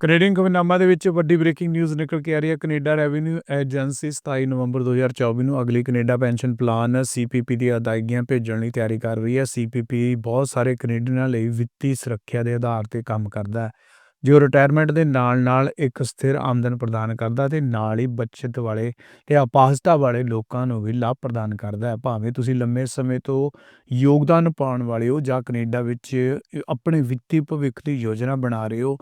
Canadian ਖਬਰਨਾਮਾ ਦੇ ਵਿੱਚ ਵੱਡੀ ਬ੍ਰੇਕਿੰਗ ਨਿਊਜ਼ ਨਿਕਲ ਕੇ ਆ ਰਹੀ ਹੈ। ਕੈਨੇਡਾ ਰੈਵਨਿਊ ਏਜੰਸੀ 27 ਨਵੰਬਰ 2024 ਨੂੰ ਅਗਲੀ ਕੈਨੇਡਾ ਪੈਨਸ਼ਨ ਪਲਾਨ ਸੀਪੀਪੀ ਦੀ ਅਦਾਇਗੀਆਂ ਭੇਜਣ ਲਈ ਤਿਆਰੀ ਕਰ ਰਹੀ ਹੈ। ਸੀਪੀਪੀ ਬਹੁਤ ਸਾਰੇ ਕੈਨੇਡੀਅਨਾਂ ਲਈ ਵਿੱਤੀ ਸੁਰੱਖਿਆ ਦੇ ਆਧਾਰ ਤੇ ਕੰਮ ਕਰਦਾ ਹੈ। ਜੋ ਰਿਟਾਇਰਮੈਂਟ ਦੇ ਨਾਲ-ਨਾਲ ਇੱਕ ਸਥਿਰ ਆਮਦਨ ਪ੍ਰਦਾਨ ਕਰਦਾ ਤੇ ਨਾਲ ਹੀ ਬਚਤ ਵਾਲੇ ਤੇ ਅਪਾਹਜਤਾ ਵਾਲੇ ਲੋਕਾਂ ਨੂੰ ਵੀ ਲਾਭ ਪ੍ਰਦਾਨ ਕਰਦਾ ਹੈ। ਭਾਵੇਂ ਤੁਸੀਂ ਲੰਮੇ ਸਮੇਂ ਤੋਂ ਯੋਗਦਾਨ ਪਾਉਣ ਵਾਲੇ ਹੋ ਜਾਂ ਕੈਨੇਡਾ ਵਿੱਚ ਆਪਣੇ ਵਿੱਤੀ ਭਵਿੱਖ ਦੀ ਯੋਜਨਾ ਬਣਾ ਰਹੇ ਹੋ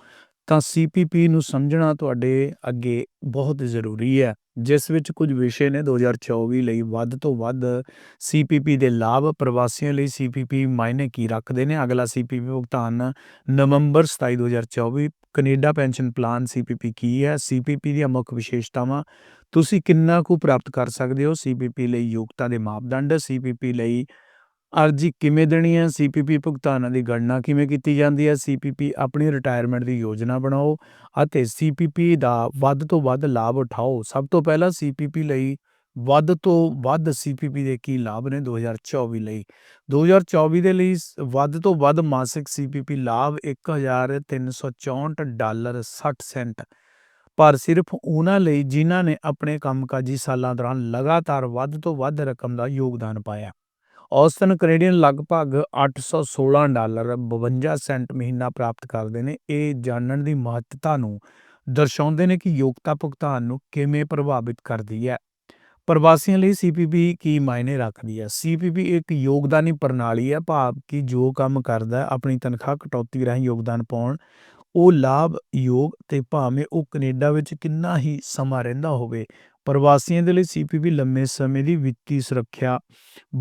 ਤਾਂ ਸੀਪੀਪੀ ਨੂੰ ਸਮਝਣਾ ਤੁਹਾਡੇ ਅੱਗੇ ਬਹੁਤ ਜ਼ਰੂਰੀ ਹੈ। ਜਿਸ ਵਿੱਚ ਕੁਝ ਵਿਸ਼ੇ ਨੇ 2024 ਲਈ ਵੱਧ ਤੋਂ ਵੱਧ ਸੀਪੀਪੀ ਦੇ ਲਾਭ ਪ੍ਰਵਾਸੀਆਂ ਲਈ ਸੀਪੀਪੀ ਮਾਇਨੇ ਕੀ ਰੱਖਦੇ ਨੇ। ਅਗਲਾ ਸੀਪੀਪੀ ਭੁਗਤਾਨ ਨਵੰਬਰ 27 2024 ਕੈਨੇਡਾ ਪੈਨਸ਼ਨ ਪਲਾਨ ਸੀਪੀਪੀ ਕੀ ਹੈ? ਸੀਪੀਪੀ ਦੀਆਂ ਮੁੱਖ ਵਿਸ਼ੇਸ਼ਤਾਵਾਂ, ਤੁਸੀਂ ਕਿੰਨਾ ਕੁ ਪ੍ਰਾਪਤ ਕਰ ਸਕਦੇ ਹੋ? ਸੀਪੀਪੀ ਲਈ ਯੋਗਤਾ ਦੇ ਮਾਪਦੰਡ ਸੀਪੀਪੀ ਲਈ ਅਰਜ਼ੀ ਕਿਵੇਂ ਦੇਣੀ ਹੈ? ਸੀਪੀਪੀ ਭੁਗਤਾਨਾਂ ਦੀ ਗਣਨਾ ਕਿਵੇਂ ਕੀਤੀ ਜਾਂਦੀ ਹੈ? ਸੀਪੀਪੀ ਆਪਣੀ ਰਿਟਾਇਰਮੈਂਟ ਦੀ ਯੋਜਨਾ ਬਣਾਓ ਅਤੇ ਸੀਪੀਪੀ ਦਾ ਵੱਧ ਤੋਂ ਵੱਧ ਲਾਭ ਉਠਾਓ। ਸਭ ਤੋਂ ਪਹਿਲਾਂ ਸੀਪੀਪੀ ਲਈ ਵੱਧ ਤੋਂ ਵੱਧ ਸੀਪੀਪੀ ਦੇ ਕੀ ਲਾਭ ਨੇ 2024 ਲਈ? 2024 ਦੇ ਲਈ ਸ- ਵੱਧ ਤੋਂ ਵੱਧ ਮਾਸਿਕ ਸੀਪੀਪੀ ਲਾਭ 1364 ਡਾਲਰ 60 ਸੈਂਟ। ਪਰ ਸਿਰਫ ਉਹਨਾਂ ਲਈ ਜਿਨ੍ਹਾਂ ਨੇ ਆਪਣੇ ਕੰਮਕਾਜੀ ਸਾਲਾਂ ਦੌਰਾਨ ਲਗਾਤਾਰ ਵੱਧ ਤੋਂ ਵੱਧ ਰਕਮ ਦਾ ਯੋਗਦਾਨ ਪਾਇਆ। ਔਸਤਨ ਕੈਨੇਡੀਅਨ ਲਗਭਗ 816 ਡਾਲਰ 52 ਸੈਂਟ ਮਹੀਨਾ ਪ੍ਰਾਪਤ ਕਰਦੇ ਨੇ। ਇਹ ਜਾਣਨ ਦੀ ਮਹੱਤਤਾ ਨੂੰ ਦਰਸਾਉਂਦੇ ਨੇ ਕਿ ਯੋਗਤਾ ਭੁਗਤਾਨ ਨੂੰ ਕਿਵੇਂ ਪ੍ਰਭਾਵਿਤ ਕਰਦੀ ਹੈ। ਪ੍ਰਵਾਸੀਆਂ ਲਈ ਸੀਪੀਪੀ ਕੀ ਮਾਇਨੇ ਰੱਖਦੀ ਹੈ? ਸੀਪੀਪੀ ਇੱਕ ਯੋਗਦਾਨੀ ਪ੍ਰਣਾਲੀ ਹੈ। ਭਾਵ ਕਿ ਜੋ ਕੰਮ ਕਰਦਾ ਹੈ, ਆਪਣੀ ਤਨਖਾਹ ਕਟੌਤੀ ਰਾਹੀਂ ਯੋਗਦਾਨ ਪਾਉਣ, ਉਹ ਲਾਭ ਯੋਗ ਤੇ ਭਾਵੇਂ ਉਹ ਕੈਨੇਡਾ ਵਿੱਚ ਕਿੰਨਾ ਹੀ ਸਮਾਂ ਰਹਿੰਦਾ ਹੋਵੇ ਪ੍ਰਵਾਸੀਆਂ ਦੇ ਲਈ ਸੀਪੀਪੀ ਲੰਮੇ ਸਮੇਂ ਦੀ ਵਿੱਤੀ ਸੁਰੱਖਿਆ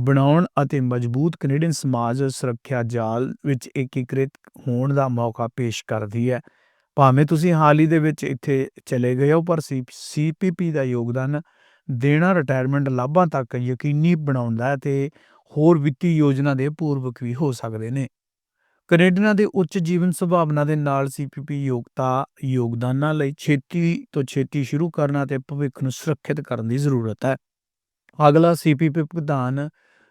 ਬਣਾਉਣ ਅਤੇ ਮਜ਼ਬੂਤ ਕੈਨੇਡੀਅਨ ਸਮਾਜ ਸੁਰੱਖਿਆ ਜਾਲ ਵਿੱਚ ਏਕੀਕ੍ਰਿਤ ਹੋਣ ਦਾ ਮੌਕਾ ਪੇਸ਼ ਕਰਦੀ ਹੈ। ਭਾਵੇਂ ਤੁਸੀਂ ਹਾਲ ਹੀ ਦੇ ਵਿੱਚ ਇੱਥੇ ਚਲੇ ਗਏ ਹੋ, ਪਰ ਸੀਪੀਪੀ ਦਾ ਯੋਗਦਾਨ ਦੇਣਾ ਰਿਟਾਇਰਮੈਂਟ ਲਾਭਾਂ ਤੱਕ ਯਕੀਨੀ ਬਣਾਉਂਦਾ ਹੈ ਤੇ ਹੋਰ ਵਿੱਤੀ ਯੋਜਨਾ ਦੇ ਪੂਰਵਕ ਵੀ ਹੋ ਸਕਦੇ ਨੇ। ਕੈਨੇਡੀਅਨਾਂ ਦੇ ਉੱਚ ਜੀਵਨ ਸੰਭਾਵਨਾ ਦੇ ਨਾਲ ਸੀਪੀਪੀ ਯੋਗਤਾ ਯੋਗਦਾਨਾਂ ਲਈ ਛੇਤੀ ਤੋਂ ਛੇਤੀ ਸ਼ੁਰੂ ਕਰਨਾ ਤੇ ਭਵਿੱਖ ਨੂੰ ਸੁਰੱਖਿਅਤ ਕਰਨ ਦੀ ਜ਼ਰੂਰਤ ਹੈ। ਅਗਲਾ ਸੀਪੀਪੀ ਭੁਗਤਾਨ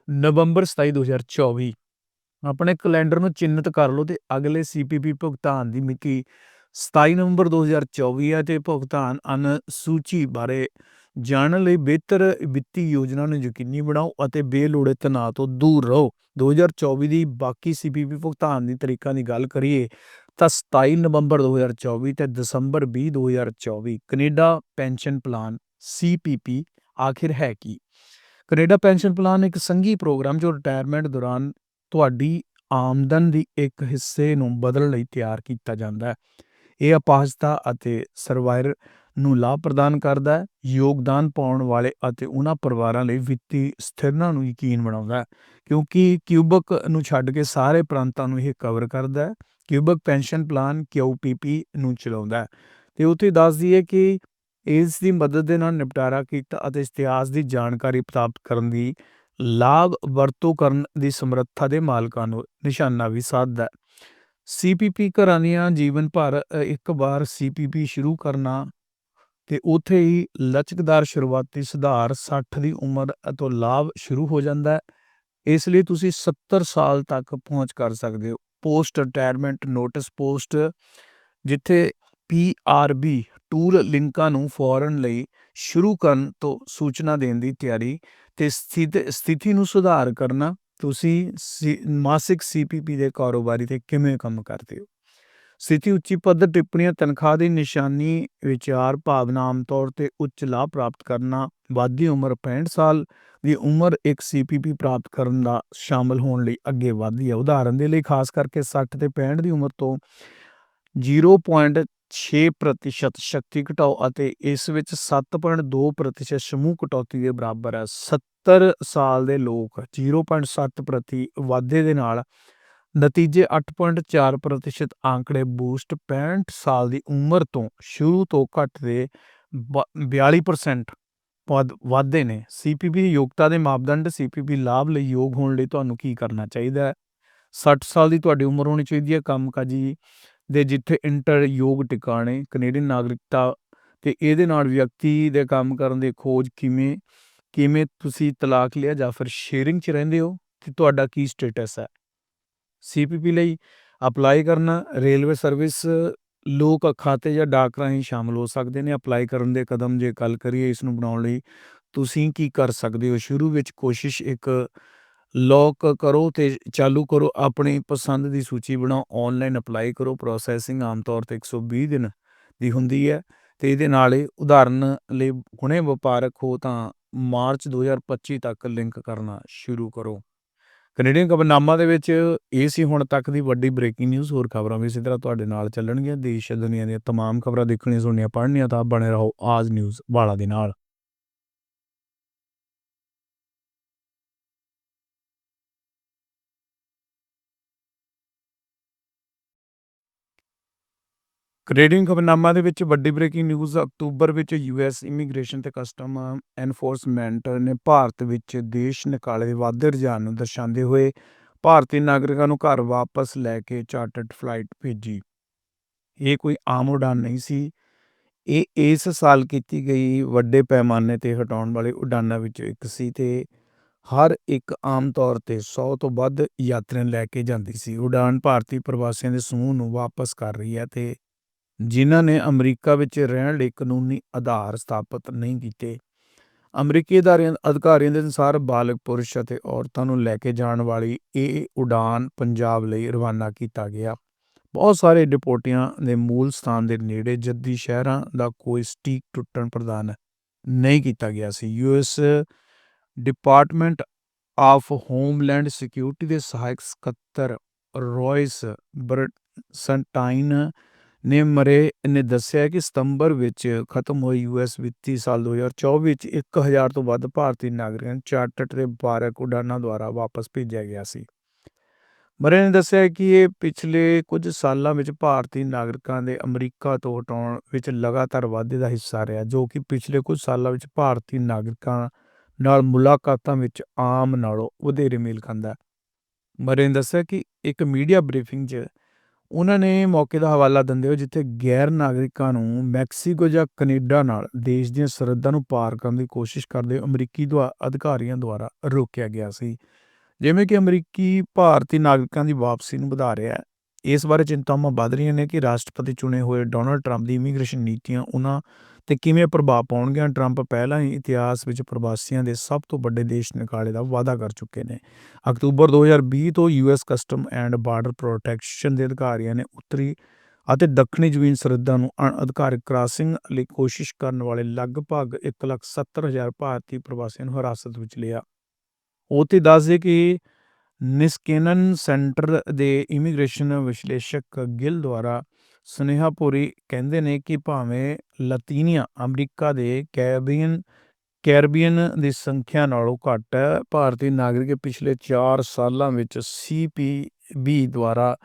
ਨਵੰਬਰ 27 2024 ਆਪਣੇ ਕੈਲੰਡਰ ਨੂੰ ਚਿੰਨ੍ਹਿਤ ਕਰ ਲਓ ਤੇ ਅਗਲੇ ਸੀਪੀਪੀ ਭੁਗਤਾਨ ਦੀ ਮਿਤੀ 27 ਨਵੰਬਰ 2024 ਹੈ ਤੇ ਭੁਗਤਾਨ ਅਨੁਸੂਚੀ ਬਾਰੇ ਜਾਣਨ ਲਈ ਬਿਹਤਰ ਵਿੱਤੀ ਯੋਜਨਾ ਨੂੰ ਯਕੀਨੀ ਬਣਾਓ ਅਤੇ ਬੇਲੋੜੇ ਤਣਾਅ ਤੋਂ ਦੂਰ ਰਹੋ। 2024 ਦੀ ਬਾਕੀ ਸੀਪੀਪੀ ਭੁਗਤਾਨ ਦੀ ਤਰੀਕਾਂ ਦੀ ਗੱਲ ਕਰੀਏ ਤਾਂ 27 ਨਵੰਬਰ 2024 ਤੇ ਦਸੰਬਰ 20 2024 ਕੈਨੇਡਾ ਪੈਨਸ਼ਨ ਪਲਾਨ ਸੀਪੀਪੀ ਆਖਿਰ ਹੈ ਕੀ? ਕੈਨੇਡਾ ਪੈਨਸ਼ਨ ਪਲਾਨ ਇੱਕ ਸੰਘੀ ਪ੍ਰੋਗਰਾਮ ਜੋ ਰਿਟਾਇਰਮੈਂਟ ਦੌਰਾਨ ਤੁਹਾਡੀ ਆਮਦਨ ਦੀ ਇੱਕ ਹਿੱਸੇ ਨੂੰ ਬਦਲਣ ਲਈ ਤਿਆਰ ਕੀਤਾ ਜਾਂਦਾ ਹੈ। ਇਹ ਅਪਾਹਜਤਾ ਅਤੇ ਸਰਵਾਈਵਰ ਨੂੰ ਲਾਭ ਪ੍ਰਦਾਨ ਕਰਦਾ ਹੈ, ਯੋਗਦਾਨ ਪਾਉਣ ਵਾਲੇ ਅਤੇ ਉਹਨਾਂ ਪਰਿਵਾਰਾਂ ਲਈ ਵਿੱਤੀ ਸਥਿਰਤਾ ਨੂੰ ਯਕੀਨ ਬਣਾਉਂਦਾ ਹੈ। ਕਿਉਂਕਿ ਕਿਊਬਕ ਨੂੰ ਛੱਡ ਕੇ ਸਾਰੇ ਪ੍ਰਾਂਤਾਂ ਨੂੰ ਇਹ ਕਵਰ ਕਰਦਾ ਹੈ। ਕਿਊਬਕ ਪੈਨਸ਼ਨ ਪਲਾਨ ਕਿਊਪੀਪੀ ਨੂੰ ਚਲਾਉਂਦਾ ਹੈ। ਤੇ ਉੱਥੇ ਦੱਸਦੀ ਹੈ ਕਿ ਇਸ ਦੀ ਮਦਦ ਦੇ ਨਾਲ ਨਿਪਟਾਰਾ ਕੀਤਾ ਅਤੇ ਇਤਿਹਾਸ ਦੀ ਜਾਣਕਾਰੀ ਪ੍ਰਾਪਤ ਕਰਨ ਦੀ ਲਾਭ ਵਰਤੋਂ ਕਰਨ ਦੀ ਸਮਰੱਥਾ ਦੇ ਮਾਲਕਾਂ ਨੂੰ ਨਿਸ਼ਾਨਾ ਵੀ ਸਾਧਦਾ ਹੈ। ਸੀਪੀਪੀ ਘਰਾਂ ਦੀਆਂ ਜੀਵਨ ਭਰ ਇੱਕ ਵਾਰ ਸੀਪੀਪੀ ਸ਼ੁਰੂ ਕਰਨਾ ਤੇ ਉਥੇ ਹੀ ਲਚਕਦਾਰ ਸ਼ੁਰੂਆਤੀ ਸੁਧਾਰ 60 ਦੀ ਉਮਰ ਤੋਂ ਲਾਭ ਸ਼ੁਰੂ ਹੋ ਜਾਂਦਾ ਹੈ। ਇਸ ਲਈ ਤੁਸੀਂ 70 ਸਾਲ ਤੱਕ ਪਹੁੰਚ ਕਰ ਸਕਦੇ ਹੋ। ਪੋਸਟ ਰਿਟਾਇਰਮੈਂਟ ਨੋਟਿਸ ਪੋਸਟ, ਜਿੱਥੇ ਪੀਆਰਬੀ ਟੂਲ ਲਿੰਕਾਂ ਨੂੰ ਫੌਰਨ ਲਈ ਸ਼ੁਰੂ ਕਰਨ ਤੋਂ ਸੂਚਨਾ ਦੇਣ ਦੀ ਤਿਆਰੀ ਤੇ ਸਥਿਤ, ਸਥਿਤੀ ਨੂੰ ਸੁਧਾਰ ਕਰਨਾ। ਤੁਸੀਂ ਸੀ- ਮਾਸਿਕ ਸੀਪੀਪੀ ਦੇ ਕਾਰੋਬਾਰੀ ਤੇ ਕਿਵੇਂ ਕੰਮ ਕਰਦੇ ਹੋ? ਸਥਿਤੀ ਉੱਚੀ ਪੱਧਰ ਟਿੱਪਣੀਆਂ, ਤਨਖਾਹ ਦੀ ਨਿਸ਼ਾਨੀ, ਵਿਚਾਰ ਭਾਵਨਾ ਆਮ ਤੌਰ ਤੇ ਉੱਚ ਲਾਭ ਪ੍ਰਾਪਤ ਕਰਨਾ ਵਾਧੀ ਉਮਰ 65 ਸਾਲ ਦੀ ਉਮਰ ਇੱਕ ਸੀਪੀਪੀ ਪ੍ਰਾਪਤ ਕਰਨ ਦਾ ਸ਼ਾਮਲ ਹੋਣ ਲਈ ਅੱਗੇ ਵਧਦੀ ਹੈ। ਉਦਾਹਰਨ ਦੇ ਲਈ ਖਾਸ ਕਰਕੇ 60 ਤੇ 65 ਦੀ ਉਮਰ ਤੋਂ 0.6% ਸ਼ਕਤੀ ਘਟਾਓ ਅਤੇ ਇਸ ਵਿੱਚ 7.2% ਸਮੂਹ ਕਟੌਤੀ ਦੇ ਬਰਾਬਰ ਹੈ। 70 ਸਾਲ ਦੇ ਲੋਕ 0.7 ਪ੍ਰਤੀ ਵਾਧੇ ਦੇ ਨਾਲ ਨਤੀਜੇ 8.4 ਪ੍ਰਤੀਸ਼ਤ ਆંકੜੇ ਬੂਸਟ 65 ਸਾਲ ਦੀ ਉਮਰ ਤੋਂ ਸ਼ੁਰੂ ਤੋਂ ਘੱਟ ਦੇ ਬ- 42% ਵੱਧ ਵਾਧੇ ਨੇ। ਸੀਪੀਪੀ ਯੋਗਤਾ ਦੇ ਮਾਪਦੰਡ ਸੀਪੀਪੀ ਲਾਭ ਲਈ ਯੋਗ ਹੋਣ ਲਈ ਤੁਹਾਨੂੰ ਕੀ ਕਰਨਾ ਚਾਹੀਦਾ ਹੈ? 60 ਸਾਲ ਦੀ ਤੁਹਾਡੀ ਉਮਰ ਹੋਣੀ ਚਾਹੀਦੀ ਹੈ ਕੰਮਕਾਜੀ ਦੇ, ਜਿੱਥੇ ਇੰਟਰ ਯੋਗ ਟਿਕਾਣੇ ਕੈਨੇਡੀਅਨ ਨਾਗਰਿਕਤਾ ਤੇ ਇਹਦੇ ਨਾਲ ਵਿਅਕਤੀ ਦੇ ਕੰਮ ਕਰਨ ਦੇ ਖੋਜ ਕਿਵੇਂ ਕਿਵੇਂ ਤੁਸੀਂ ਤਲਾਕ ਲਿਆ ਜਾਂ ਫਿਰ ਸ਼ੇਅਰਿੰਗ 'ਚ ਰਹਿੰਦੇ ਹੋ ਤੇ ਤੁਹਾਡਾ ਕੀ ਸਟੇਟਸ ਹੈ? ਸੀਪੀਪੀ ਲਈ ਅਪਲਾਈ ਕਰਨਾ ਰੇਲਵੇ ਸਰਵਿਸ ਲੋਕ ਖਾਤੇ ਜਾਂ ਡਾਕ ਰਾਹੀਂ ਸ਼ਾਮਲ ਹੋ ਸਕਦੇ ਨੇ। ਅਪਲਾਈ ਕਰਨ ਦੇ ਕਦਮ ਜੇ ਗੱਲ ਕਰੀਏ ਇਸ ਨੂੰ ਬਣਾਉਣ ਲਈ, ਤੁਸੀਂ ਕੀ ਕਰ ਸਕਦੇ ਹੋ? ਸ਼ੁਰੂ ਵਿੱਚ ਕੋਸ਼ਿਸ਼ ਇੱਕ ਲੌਕ ਕਰੋ ਤੇ ਚਾਲੂ ਕਰੋ। ਆਪਣੀ ਪਸੰਦ ਦੀ ਸੂਚੀ ਬਣਾਓ। ਆਨਲਾਈਨ ਅਪਲਾਈ ਕਰੋ। ਪ੍ਰੋਸੈਸਿੰਗ ਆਮ ਤੌਰ ਤੇ 120 ਦਿਨ ਦੀ ਹੁੰਦੀ ਹੈ ਤੇ ਇਹਦੇ ਨਾਲ ਹੀ ਉਦਾਹਰਨ ਲਈ ਹੁਣੇ ਵਪਾਰਕ ਹੋ ਤਾਂ ਮਾਰਚ 2025 ਤੱਕ ਲਿੰਕ ਕਰਨਾ ਸ਼ੁਰੂ ਕਰੋ। ਕੈਨੇਡੀਅਨ ਖਬਰਨਾਮਾ ਦੇ ਵਿੱਚ ਇਹ ਸੀ ਹੁਣ ਤੱਕ ਦੀ ਵੱਡੀ ਬ੍ਰੇਕਿੰਗ ਨਿਊਜ਼ ਹੋਰ ਖਬਰਾਂ ਵੀ ਇਸੇ ਤਰ੍ਹਾਂ ਤੁਹਾਡੇ ਨਾਲ ਚੱਲਣਗੀਆਂ ਦੇਸ਼ ਦੁਨੀਆ ਦੀਆਂ तमाम ਖਬਰਾਂ ਦੇਖਣੀਆਂ ਸੁਣਨੀਆਂ ਪੜ੍ਹਨੀਆਂ ਤਾਂ ਬਣੇ ਰਹੋ ਆਜ ਨਿਊਜ਼ ਵਾਲਾ ਦੇ ਨਾਲ ਕੈਨੇਡੀਅਨ ਖਬਰਨਾਮਾ ਦੇ ਵਿੱਚ ਵੱਡੀ ਬ੍ਰੇਕਿੰਗ ਨਿਊਜ਼ ਅਕਤੂਬਰ ਵਿੱਚ ਯੂਐਸ ਇਮੀਗ੍ਰੇਸ਼ਨ ਤੇ ਕਸਟਮ ਐਨਫੋਰਸਮੈਂਟ ਨੇ ਭਾਰਤ ਵਿੱਚ ਦੇਸ਼ ਨਿਕਾਲੇ ਦੇ ਵਾਧੇ ਰੁਝਾਨ ਨੂੰ ਦਰਸਾਉਂਦੇ ਹੋਏ ਭਾਰਤੀ ਨਾਗਰਿਕਾਂ ਨੂੰ ਘਰ ਵਾਪਸ ਲੈ ਕੇ ਚਾਰਟਰਡ ਫਲਾਈਟ ਭੇਜੀ। ਇਹ ਕੋਈ ਆਮ ਉਡਾਨ ਨਹੀਂ ਸੀ। ਇਹ ਇਸ ਸਾਲ ਕੀਤੀ ਗਈ ਵੱਡੇ ਪੈਮਾਨੇ ਤੇ ਹਟਾਉਣ ਵਾਲੀ ਉਡਾਨਾਂ ਵਿੱਚੋਂ ਇੱਕ ਸੀ ਤੇ ਹਰ ਇੱਕ ਆਮ ਤੌਰ ਤੇ 100 ਤੋਂ ਵੱਧ ਯਾਤਰੀਆਂ ਲੈ ਕੇ ਜਾਂਦੀ ਸੀ। ਉਡਾਨ ਭਾਰਤੀ ਪ੍ਰਵਾਸੀਆਂ ਦੇ ਸਮੂਹ ਨੂੰ ਵਾਪਸ ਕਰ ਰਹੀ ਹੈ ਤੇ ਜਿਨ੍ਹਾਂ ਨੇ ਅਮਰੀਕਾ ਵਿੱਚ ਰਹਿਣ ਲਈ ਕਾਨੂੰਨੀ ਆਧਾਰ ਸਥਾਪਿਤ ਨਹੀਂ ਕੀਤੇ। ਅਮਰੀਕੀ ਅਧਿਕਾਰੀਆਂ ਦੇ ਅਨੁਸਾਰ ਬਾਲਗ ਪੁਰਸ਼ ਅਤੇ ਔਰਤਾਂ ਨੂੰ ਲੈ ਕੇ ਜਾਣ ਵਾਲੀ ਇਹ ਉਡਾਨ ਪੰਜਾਬ ਲਈ ਰਵਾਨਾ ਕੀਤਾ ਗਿਆ। ਬਹੁਤ ਸਾਰੇ ਡਿਪੋਰਟੀਆਂ ਦੇ ਮੂਲ ਸਥਾਨ ਦੇ ਨੇੜੇ ਜੱਦੀ ਸ਼ਹਿਰਾਂ ਦਾ ਕੋਈ ਸਟੀਕ ਟੁੱਟਣ ਪ੍ਰਦਾਨ ਨਹੀਂ ਕੀਤਾ ਗਿਆ ਸੀ। US department of homeland security ਦੇ ਸਹਾਇਕ ਸਕੱਤਰ ਰੌਇਸ ਬਰਟਸਟਾਈਨ ਨੇ ਮਰੇ ਨੇ ਦੱਸਿਆ ਕਿ ਸਤੰਬਰ ਵਿੱਚ ਖਤਮ ਹੋਈ ਯੂਐਸ ਵਿੱਤੀ ਸਾਲ 2024 ਵਿੱਚ 1000 ਤੋਂ ਵੱਧ ਭਾਰਤੀ ਨਾਗਰਿਕਾਂ ਨੂੰ ਚਾਰਟਰਡ ਦੇ ਵਪਾਰਕ ਉਡਾਨਾਂ ਦੁਆਰਾ ਵਾਪਸ ਭੇਜਿਆ ਗਿਆ ਸੀ। ਮਰੇ ਨੇ ਦੱਸਿਆ ਕਿ ਇਹ ਪਿਛਲੇ ਕੁਝ ਸਾਲਾਂ ਵਿੱਚ ਭਾਰਤੀ ਨਾਗਰਿਕਾਂ ਦੇ ਅਮਰੀਕਾ ਤੋਂ ਹਟਾਉਣ ਵਿੱਚ ਲਗਾਤਾਰ ਵਾਧੇ ਦਾ ਹਿੱਸਾ ਰਿਹਾ, ਜੋ ਕਿ ਪਿਛਲੇ ਕੁਝ ਸਾਲਾਂ ਵਿੱਚ ਭਾਰਤੀ ਨਾਗਰਿਕਾਂ ਨਾਲ ਮੁਲਾਕਾਤਾਂ ਵਿੱਚ ਆਮ ਨਾਲੋਂ ਵਧੇਰੇ ਮੇਲ ਖਾਂਦਾ ਮਰੇ ਨੇ ਦੱਸਿਆ ਕਿ ਇੱਕ ਮੀਡੀਆ ਬਰੀਫਿੰਗ 'ਚ ਉਹਨਾਂ ਨੇ ਮੌਕੇ ਦਾ ਹਵਾਲਾ ਦਿੰਦੇ ਹੋਏ ਜਿੱਥੇ ਗੈਰ ਨਾਗਰਿਕਾਂ ਨੂੰ ਮੈਕਸੀਕੋ ਜਾਂ ਕੈਨੇਡਾ ਨਾਲ ਦੇਸ਼ ਦੀਆਂ ਸਰਹੱਦਾਂ ਨੂੰ ਪਾਰ ਕਰਨ ਦੀ ਕੋਸ਼ਿਸ਼ ਕਰਦੇ ਅਮਰੀਕੀ ਦੁਆ, ਅਧਿਕਾਰੀਆਂ ਦੁਆਰਾ ਰੋਕਿਆ ਗਿਆ ਸੀ। ਜਿਵੇਂ ਕਿ ਅਮਰੀਕੀ ਭਾਰਤੀ ਨਾਗਰਿਕਾਂ ਦੀ ਵਾਪਸੀ ਨੂੰ ਵਧਾ ਰਿਹਾ ਹੈ। ਇਸ ਬਾਰੇ ਚਿੰਤਾਵਾਂ ਵੱਧ ਰਹੀਆਂ ਨੇ ਕਿ ਰਾਸ਼ਟਰਪਤੀ ਚੁਣੇ ਹੋਏ ਡੋਨਲਡ ਟਰੰਪ ਦੀ ਇਮੀਗ੍ਰੇਸ਼ਨ ਨੀਤੀਆਂ ਉਹਨਾਂ ਤੇ ਕਿਵੇਂ ਪ੍ਰਭਾਵ ਪਾਉਣਗੀਆਂ? ਟਰੰਪ ਪਹਿਲਾਂ ਹੀ ਇਤਿਹਾਸ ਵਿੱਚ ਪ੍ਰਵਾਸੀਆਂ ਦੇ ਸਭ ਤੋਂ ਵੱਡੇ ਦੇਸ਼ ਨਿਕਾਲੇ ਦਾ ਵਾਅਦਾ ਕਰ ਚੁੱਕੇ ਨੇ। ਅਕਤੂਬਰ 2020 ਤੋਂ US custom and border protection ਦੇ ਅਧਿਕਾਰੀਆਂ ਨੇ ਉੱਤਰੀ ਅਤੇ ਦੱਖਣੀ ਜ਼ਮੀਨ ਸਰਹੱਦਾਂ ਨੂੰ ਅਧਿਕਾਰਿਕ ਕ੍ਰਾਸਿੰਗ ਲਈ ਕੋਸ਼ਿਸ਼ ਕਰਨ ਵਾਲੇ ਲਗਭਗ 170000 ਭਾਰਤੀ ਪ੍ਰਵਾਸੀਆਂ ਨੂੰ ਹਿਰਾਸਤ ਵਿੱਚ ਲਿਆ। ਉਹ ਦੱਸਦੇ ਕਿ ਨਿਸਕੇਨਨ ਸੈਂਟਰ ਦੇ ਇਮੀਗ੍ਰੇਸ਼ਨ ਵਿਸ਼ਲੇਸ਼ਕ ਗਿਲ ਦੁਆਰਾ ਸੁਨੇਹਾ ਪੂਰੀ ਕਹਿੰਦੇ ਨੇ ਕਿ ਭਾਵੇਂ ਲਾਤੀਨੀਆ, ਅਮਰੀਕਾ ਦੇ ਕੈਰੀਬੀਅਨ ਕੈਰੀਬੀਅਨ ਦੀ ਸੰਖਿਆ ਨਾਲੋਂ ਘੱਟ ਹੈ, ਭਾਰਤੀ ਨਾਗਰਿਕ ਪਿਛਲੇ 4 ਸਾਲਾਂ ਵਿੱਚ ਸੀਪੀਬੀ ਦੁਆਰਾ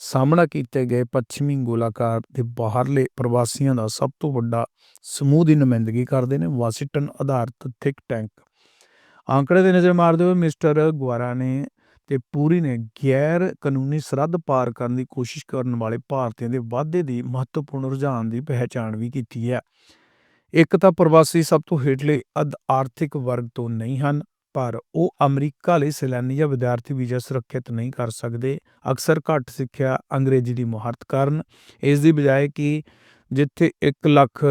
ਸਾਹਮਣਾ ਕੀਤੇ ਗਏ ਪੱਛਮੀ ਗੋਲਾਕਾਰ ਦੇ ਬਾਹਰਲੇ ਪ੍ਰਵਾਸੀਆਂ ਦਾ ਸਭ ਤੋਂ ਵੱਡਾ ਸਮੂਹ ਦੀ ਨੁਮਾਇੰਦਗੀ ਕਰਦੇ ਨੇ ਵਾਸ਼ਿੰਗਟਨ ਆਧਾਰਿਤ ਥਿੰਕ ਟੈਂਕ। ਆંકੜੇ ਤੇ ਨਜ਼ਰ ਮਾਰਦੇ ਹੋਏ ਮਿਸਟਰ ਗੁਆਰਾ ਨੇ ਤੇ ਪੂਰੀ ਨੇ ਗੈਰ ਕਾਨੂੰਨੀ ਸਰਹੱਦ ਪਾਰ ਕਰਨ ਦੀ ਕੋਸ਼ਿਸ਼ ਕਰਨ ਵਾਲੇ ਭਾਰਤੀਆਂ ਦੇ ਵਾਧੇ ਦੀ ਮਹੱਤਵਪੂਰਨ ਰੁਝਾਨ ਦੀ ਪਹਿਚਾਣ ਵੀ ਕੀਤੀ ਹੈ। ਇੱਕ ਤਾਂ ਪ੍ਰਵਾਸੀ ਸਭ ਤੋਂ ਹੇਠਲੇ ਅਧ ਆਰਥਿਕ ਵਰਗ ਤੋਂ ਨਹੀਂ ਹਨ, ਪਰ ਉਹ ਅਮਰੀਕਾ ਲਈ ਸੈਲਾਨੀ ਜਾਂ ਵਿਦਿਆਰਥੀ ਵੀਜ਼ਾ ਸੁਰੱਖਿਅਤ ਨਹੀਂ ਕਰ ਸਕਦੇ। ਅਕਸਰ ਘੱਟ ਸਿੱਖਿਆ ਅੰਗਰੇਜ਼ੀ ਦੀ ਮੁਹਾਰਤ ਕਾਰਨ, ਇਸ ਦੀ ਬਜਾਏ ਕਿ ਜਿੱਥੇ 1 ਲੱਖ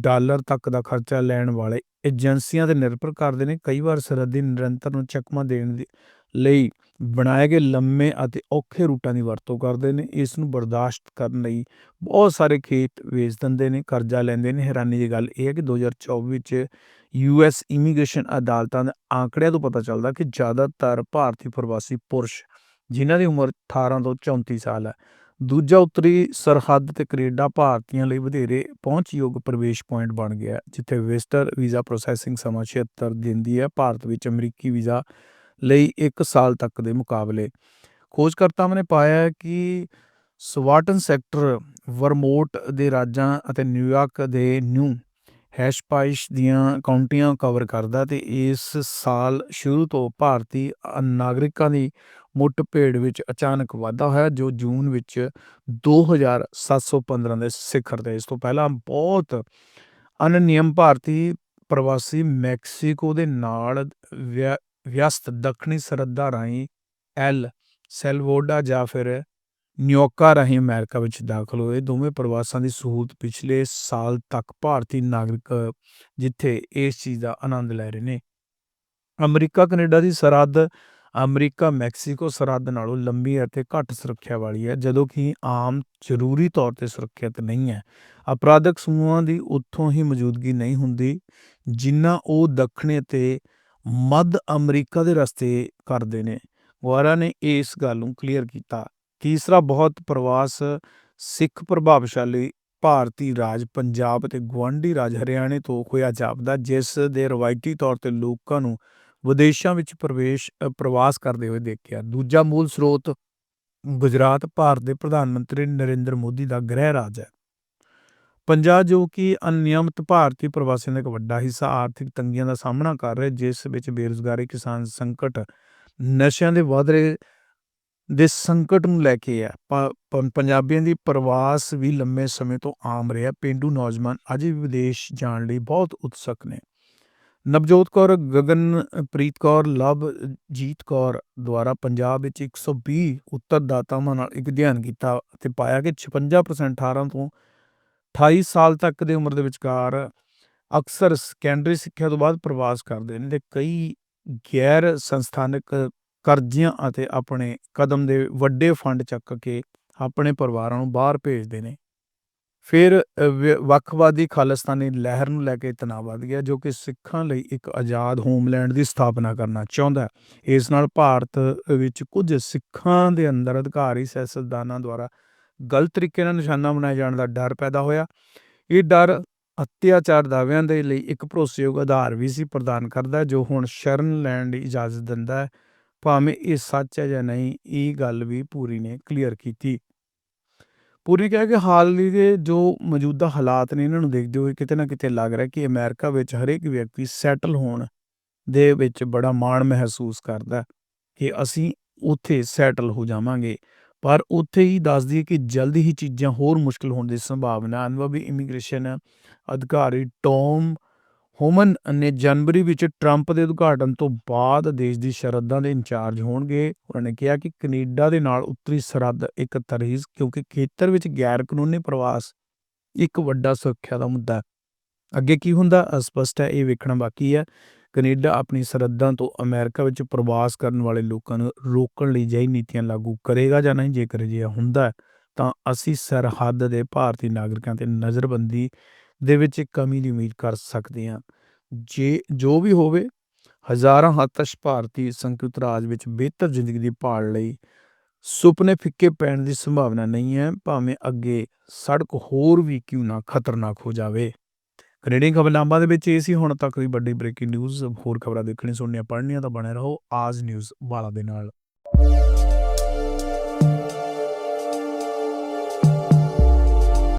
ਡਾਲਰ ਤੱਕ ਦਾ ਖਰਚਾ ਲੈਣ ਵਾਲੇ ਏਜੰਸੀਆਂ ਤੇ ਨਿਰਭਰ ਕਰਦੇ ਨੇ, ਕਈ ਵਾਰ ਸਰਹੱਦੀ ਨਿਰੰਤਰ ਨੂੰ ਚਕਮਾ ਦੇਣ ਦੇ ਲਈ ਬਣਾਏ ਗਏ ਲੰਮੇ ਅਤੇ ਔਖੇ ਰੂਟਾਂ ਦੀ ਵਰਤੋਂ ਕਰਦੇ ਨੇ। ਇਸ ਨੂੰ ਬਰਦਾਸ਼ਤ ਕਰਨ ਲਈ ਬਹੁਤ ਸਾਰੇ ਖੇਤ ਵੇਚ ਦਿੰਦੇ ਨੇ, ਕਰਜ਼ਾ ਲੈਂਦੇ ਨੇ। ਹੈਰਾਨੀ ਦੀ ਗੱਲ ਇਹ ਹੈ ਕਿ 2024 ਵਿੱਚ ਯੂਐਸ ਇਮੀਗ੍ਰੇਸ਼ਨ ਅਦਾਲਤਾਂ ਦੇ ਆંકੜਿਆਂ ਤੋਂ ਪਤਾ ਚੱਲਦਾ ਕਿ ਜ਼ਿਆਦਾਤਰ ਭਾਰਤੀ ਪ੍ਰਵਾਸੀ ਪੁਰਸ਼, ਜਿਨ੍ਹਾਂ ਦੀ ਉਮਰ 18 ਤੋਂ 34 ਸਾਲ ਹੈ ਦੂਜਾ ਉੱਤਰੀ ਸਰਹੱਦ ਤੇ ਕੈਨੇਡਾ ਭਾਰਤੀਆਂ ਲਈ ਵਧੇਰੇ ਪਹੁੰਚਯੋਗ ਪ੍ਰਵੇਸ਼ ਪੁਆਇੰਟ ਬਣ ਗਿਆ ਜਿੱਥੇ ਵਿਜ਼ਟਰ ਵੀਜ਼ਾ ਪ੍ਰੋਸੈਸਿੰਗ ਸਮਾਂ 76 ਦਿਨ ਦੀ ਹੈ। ਭਾਰਤ ਵਿੱਚ ਅਮਰੀਕੀ ਵੀਜ਼ਾ ਲਈ 1 ਸਾਲ ਤੱਕ ਦੇ ਮੁਕਾਬਲੇ। ਖੋਜਕਰਤਾਵਾਂ ਨੇ ਪਾਇਆ ਕਿ ਸਵਾਟਨ ਸੈਕਟਰ ਵਰਮੋਟ ਦੇ ਰਾਜਾਂ ਅਤੇ ਨਿਊਯਾਰਕ ਦੇ ਨਿਊ ਹੈਸ਼ਪਾਈਸ਼ ਦੀਆਂ ਕਾਉਂਟੀਆਂ ਕਵਰ ਕਰਦਾ ਤੇ ਇਸ ਸਾਲ ਸ਼ੁਰੂ ਤੋਂ ਭਾਰਤੀ ਨਾਗਰਿਕਾਂ ਦੀ ਮੁੱਠਭੇੜ ਵਿੱਚ ਅਚਾਨਕ ਵਾਧਾ ਹੋਇਆ, ਜੋ ਜੂਨ ਵਿੱਚ 2715 ਦੇ ਸਿਖਰ ਤੇ, ਇਸ ਤੋਂ ਪਹਿਲਾਂ ਬਹੁਤ ਅਨਨਿਯਮ ਭਾਰਤੀ ਪ੍ਰਵਾਸੀ ਮੈਕਸੀਕੋ ਦੇ ਨਾਲ ਵਿਅਸਤ ਦੱਖਣੀ ਸਰਹੱਦਾਂ ਰਾਹੀਂ ਐਲ ਸੈਲਵੋਡਾ ਜਾਂ ਫਿਰ ਨਿਊਯਾਰਕ ਰਾਹੀਂ ਅਮਰੀਕਾ ਵਿੱਚ ਦਾਖਲ ਹੋਏ। ਦੋਵੇਂ ਪ੍ਰਵਾਸਾਂ ਦੀ ਸਹੂਲਤ ਪਿਛਲੇ ਸਾਲ ਤੱਕ ਭਾਰਤੀ ਨਾਗਰਿਕ, ਜਿੱਥੇ ਇਸ ਚੀਜ਼ ਦਾ ਆਨੰਦ ਲੈ ਰਹੇ ਨੇ। ਅਮਰੀਕਾ, ਕੈਨੇਡਾ ਦੀ ਸਰਹੱਦ ਅਮਰੀਕਾ, ਮੈਕਸੀਕੋ ਸਰਹੱਦ ਨਾਲੋਂ ਲੰਬੀ ਅਤੇ ਘੱਟ ਸੁਰੱਖਿਆ ਵਾਲੀ ਹੈ, ਜਦੋਂ ਕਿ ਆਮ ਜ਼ਰੂਰੀ ਤੌਰ ਤੇ ਸੁਰੱਖਿਅਤ ਨਹੀਂ ਹੈ। ਅਪਰਾਧਕ ਸਮੂਹਾਂ ਦੀ ਉੱਥੋਂ ਹੀ ਮੌਜੂਦਗੀ ਨਹੀਂ ਹੁੰਦੀ, ਜਿੰਨਾ ਉਹ ਦੱਖਣੀ ਅਤੇ ਮੱਧ ਅਮਰੀਕਾ ਦੇ ਰਸਤੇ ਕਰਦੇ ਨੇ। ਗੁਆਰਾ ਨੇ ਇਸ ਗੱਲ ਨੂੰ ਕਲੀਅਰ ਕੀਤਾ। ਤੀਸਰਾ, ਬਹੁਤ ਪ੍ਰਵਾਸ, ਸਿੱਖ ਪ੍ਰਭਾਵਸ਼ਾਲੀ ਭਾਰਤੀ ਰਾਜ, ਪੰਜਾਬ ਅਤੇ ਗੁਆਂਢੀ ਰਾਜ ਹਰਿਆਣੇ ਤੋਂ ਹੋਇਆ ਜਾਪਦਾ, ਜਿਸ ਦੇ ਰਵਾਇਤੀ ਤੌਰ ਤੇ ਲੋਕਾਂ ਨੂੰ ਵਿਦੇਸ਼ਾਂ ਵਿੱਚ ਪ੍ਰਵੇਸ਼ ਪ੍ਰਵਾਸ ਕਰਦੇ ਹੋਏ ਦੇਖਿਆ, ਦੂਜਾ ਮੂਲ ਸਰੋਤ ਗੁਜਰਾਤ, ਭਾਰਤ ਦੇ ਪ੍ਰਧਾਨ ਮੰਤਰੀ ਨਰਿੰਦਰ ਮੋਦੀ ਦਾ ਗ੍ਰਹਿ ਰਾਜ ਹੈ। ਪੰਜਾਬ ਜੋ ਕਿ ਅਨਿਯਮਿਤ ਭਾਰਤੀ ਪ੍ਰਵਾਸੀਆਂ ਦਾ ਇੱਕ ਵੱਡਾ ਹਿੱਸਾ ਆਰਥਿਕ ਤੰਗੀਆਂ ਦਾ ਸਾਹਮਣਾ ਕਰ ਰਿਹਾ, ਜਿਸ ਵਿੱਚ ਬੇਰੁਜ਼ਗਾਰੀ, ਕਿਸਾਨ ਸੰਕਟ, ਨਸ਼ਿਆਂ ਦੇ ਵਧ ਰਹੇ, ਦੇ ਸੰਕਟ ਨੂੰ ਲੈ ਕੇ ਹੈ। ਪ- ਪ- ਪੰਜਾਬੀਆਂ ਦੀ ਪ੍ਰਵਾਸ ਵੀ ਲੰਮੇ ਸਮੇਂ ਤੋਂ ਆਮ ਰਿਹਾ, ਪਿੰਡੂ ਨੌਜਵਾਨ ਅਜੇ ਵੀ ਵਿਦੇਸ਼ ਜਾਣ ਲਈ ਬਹੁਤ ਉਤਸੁਕ ਨੇ। ਨਵਜੋਤ ਕੌਰ ਗਗਨਪ੍ਰੀਤ ਕੌਰ ਲਵਜੀਤ ਕੌਰ ਦੁਆਰਾ ਪੰਜਾਬ ਵਿੱਚ 120 ਉੱਤਰਦਾਤਾਵਾਂ ਨਾਲ ਇੱਕ ਅਧਿਐਨ ਕੀਤਾ ਅਤੇ ਪਾਇਆ ਕਿ 56% 18 ਤੋਂ 28 ਸਾਲ ਤੱਕ ਦੀ ਉਮਰ ਦੇ ਵਿਚਕਾਰ ਅਕਸਰ ਸੈਕੰਡਰੀ ਸਿੱਖਿਆ ਤੋਂ ਬਾਅਦ ਪ੍ਰਵਾਸ ਕਰਦੇ ਨੇ ਤੇ ਕਈ ਗੈਰ ਸੰਸਥਾਨਕ ਕਰਜ਼ਿਆਂ ਅਤੇ ਆਪਣੇ ਕਦਮ ਦੇ ਵੱਡੇ ਫੰਡ ਚੱਕ ਕੇ ਆਪਣੇ ਪਰਿਵਾਰਾਂ ਨੂੰ ਬਾਹਰ ਭੇਜਦੇ ਨੇ। ਫਿਰ ਅ, ਵੱਖਵਾਦੀ ਖਾਲਿਸਤਾਨੀ ਲਹਿਰ ਨੂੰ ਲੈ ਕੇ ਤਣਾਅ ਵੱਧ ਗਿਆ ਜੋ ਕਿ ਸਿੱਖਾਂ ਲਈ ਇੱਕ ਆਜ਼ਾਦ ਹੋਮਲੈਂਡ ਦੀ ਸਥਾਪਨਾ ਕਰਨਾ ਚਾਹੁੰਦਾ ਹੈ। ਇਸ ਨਾਲ ਭਾਰਤ ਵਿੱਚ ਕੁਝ ਸਿੱਖਾਂ ਦੇ ਅੰਦਰ ਅਧਿਕਾਰੀ ਸਿਆਸਤਦਾਨਾਂ ਦੁਆਰਾ ਗਲਤ ਤਰੀਕੇ ਨਾਲ ਨਿਸ਼ਾਨਾ ਬਣਾਏ ਜਾਣ ਦਾ ਡਰ ਪੈਦਾ ਹੋਇਆ। ਇਹ ਡਰ ਅਤਿਆਚਾਰ ਦਾਅਵਿਆਂ ਦੇ ਲਈ ਇੱਕ ਭਰੋਸੇਯੋਗ ਆਧਾਰ ਵੀ ਸੀ ਪ੍ਰਦਾਨ ਕਰਦਾ ਜੋ ਹੁਣ ਸ਼ਰਨ ਲੈਣ ਦੀ ਇਜਾਜ਼ਤ ਦਿੰਦਾ ਹੈ। ਭਾਵੇਂ ਇਹ ਸੱਚ ਹੈ ਜਾਂ ਨਹੀਂ ਇਹ ਗੱਲ ਵੀ ਪੂਰੀ ਨੇ ਕਲੀਅਰ ਕੀਤੀ। ਪੂਰੀ ਕਿਹਾ ਕਿ ਹਾਲ ਹੀ ਦੇ ਜੋ ਮੌਜੂਦਾ ਹਾਲਾਤ ਨੇ, ਇਹਨਾਂ ਨੂੰ ਦੇਖਦੇ ਹੋਏ ਕਿਤੇ ਨਾ ਕਿਤੇ ਲੱਗ ਰਿਹਾ ਕਿ ਅਮਰੀਕਾ ਵਿੱਚ ਹਰੇਕ ਵਿਅਕਤੀ ਸੈਟਲ ਹੋਣ ਦੇ ਵਿੱਚ ਬੜਾ ਮਾਣ ਮਹਿਸੂਸ ਕਰਦਾ ਕਿ ਅਸੀਂ ਉੱਥੇ ਸੈਟਲ ਹੋ ਜਾਵਾਂਗੇ। ਪਰ ਉੱਥੇ ਹੀ ਦੱਸਦੀ ਹੈ ਕਿ ਜਲਦੀ ਹੀ ਚੀਜ਼ਾਂ ਹੋਰ ਮੁਸ਼ਕਲ ਹੋਣ ਦੀ ਸੰਭਾਵਨਾ ਅਨੁਭਵੀ ਇਮੀਗ੍ਰੇਸ਼ਨ ਅਧਿਕਾਰੀ ਟੌਮ ਹੋਮਨ ਨੇ ਜਨਵਰੀ ਵਿੱਚ ਟਰੰਪ ਦੇ ਉਦਘਾਟਨ ਤੋਂ ਬਾਅਦ ਦੇਸ਼ ਦੀ ਸ਼ਰਧਾਂ ਦੇ ਇੰਚਾਰਜ ਹੋਣਗੇ। ਉਹਨਾਂ ਨੇ ਕਿਹਾ ਕਿ ਕੈਨੇਡਾ ਦੇ ਨਾਲ ਉੱਤਰੀ ਸਰਹੱਦ ਇੱਕ ਤਰਹੀਜ਼ ਕਿਉਂਕਿ ਖੇਤਰ ਵਿੱਚ ਗੈਰ ਕਾਨੂੰਨੀ ਪ੍ਰਵਾਸ ਇੱਕ ਵੱਡਾ ਸੁਰੱਖਿਆ ਦਾ ਮੁੱਦਾ ਹੈ। ਅੱਗੇ ਕੀ ਹੁੰਦਾ? ਅਸਪਸ਼ਟ ਹੈ, ਇਹ ਵੇਖਣਾ ਬਾਕੀ ਹੈ। ਕੈਨੇਡਾ ਆਪਣੀ ਸਰਹੱਦਾਂ ਤੋਂ ਅਮਰੀਕਾ ਵਿੱਚ ਪ੍ਰਵਾਸ ਕਰਨ ਵਾਲੇ ਲੋਕਾਂ ਨੂੰ ਰੋਕਣ ਲਈ ਜਿਹੀ ਨੀਤੀਆਂ ਲਾਗੂ ਕਰੇਗਾ ਜਾਂ ਨਹੀਂ? ਜੇਕਰ ਅਜਿਹਾ ਹੁੰਦਾ ਤਾਂ ਅਸੀਂ ਸਰਹੱਦ ਦੇ ਭਾਰਤੀ ਨਾਗਰਿਕਾਂ ਤੇ ਨਜ਼ਰਬੰਦੀ ਦੇ ਵਿੱਚ ਇੱਕ ਕਮੀ ਦੀ ਉਮੀਦ ਕਰ ਸਕਦੇ ਹਾਂ। ਜੇ, ਜੋ ਵੀ ਹੋਵੇ, ਹਜ਼ਾਰਾਂ ਹੱਤਸ਼ ਭਾਰਤੀ ਸੰਯੁਕਤ ਰਾਜ ਵਿੱਚ ਬਿਹਤਰ ਜ਼ਿੰਦਗੀ ਦੀ ਭਾਲ ਲਈ ਸੁਪਨੇ ਫਿੱਕੇ ਪੈਣ ਦੀ ਸੰਭਾਵਨਾ ਨਹੀਂ ਹੈ, ਭਾਵੇਂ ਅੱਗੇ ਸੜਕ ਹੋਰ ਵੀ ਕਿਉਂ ਨਾ ਖਤਰਨਾਕ ਹੋ ਜਾਵੇ। ਕੈਨੇਡੀਅਨ ਖਬਰਨਾਮਾ ਦੇ ਵਿੱਚ ਇਹ ਸੀ, ਹੁਣ ਤੱਕ ਦੀ ਵੱਡੀ ਬ੍ਰੇਕਿੰਗ ਨਿਊਜ਼, ਹੋਰ ਖਬਰਾਂ ਦੇਖਣੀ ਸੁਣਨੀਆਂ, ਪੜ੍ਹਨੀਆਂ ਤਾਂ ਬਣੇ ਰਹੋ, ਆਜ ਨਿਊਜ਼ ਵਾਲਾ ਦੇ ਨਾਲ।